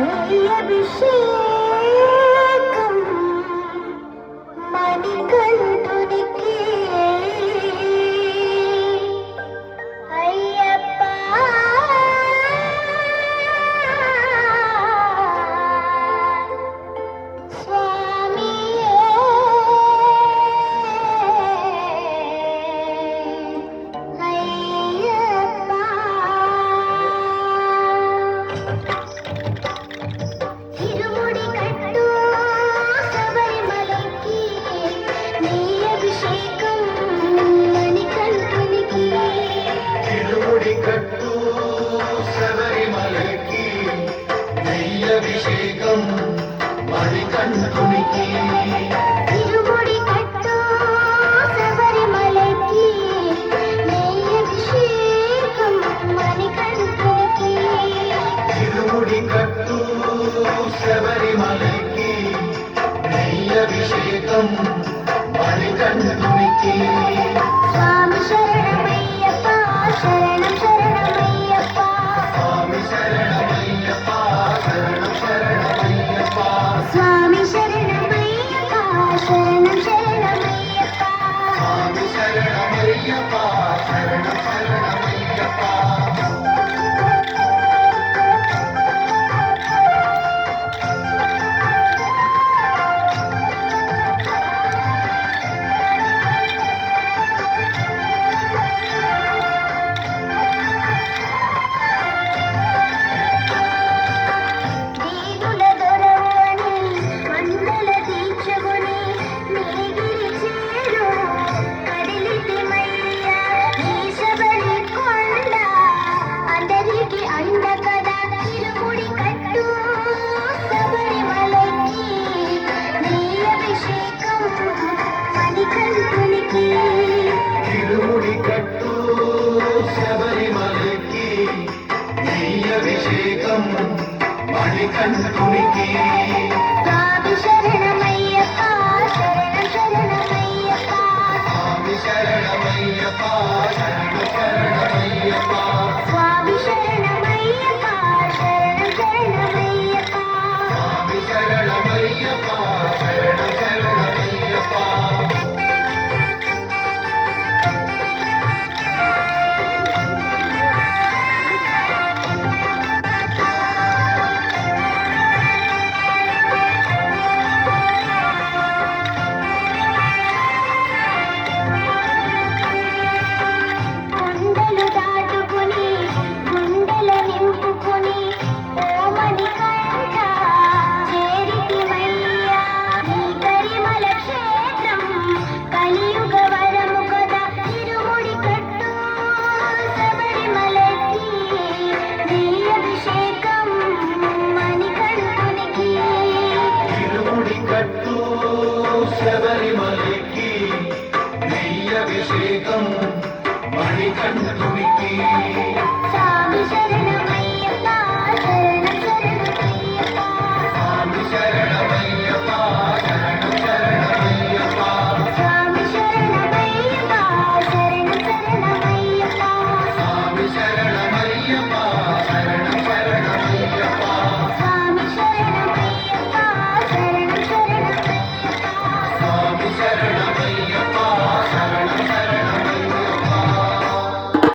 হইয়া বিশ্বের ஐயப்பா சரணப்பா कर सकूँगी శబరిమలకి నెయ్యభిషేకం మణికంఠునికి. స్వామి శరణమయ్యప్ప స్వామి శరణమయ్యప్ప. స్వామి శరణమయ్యప్ప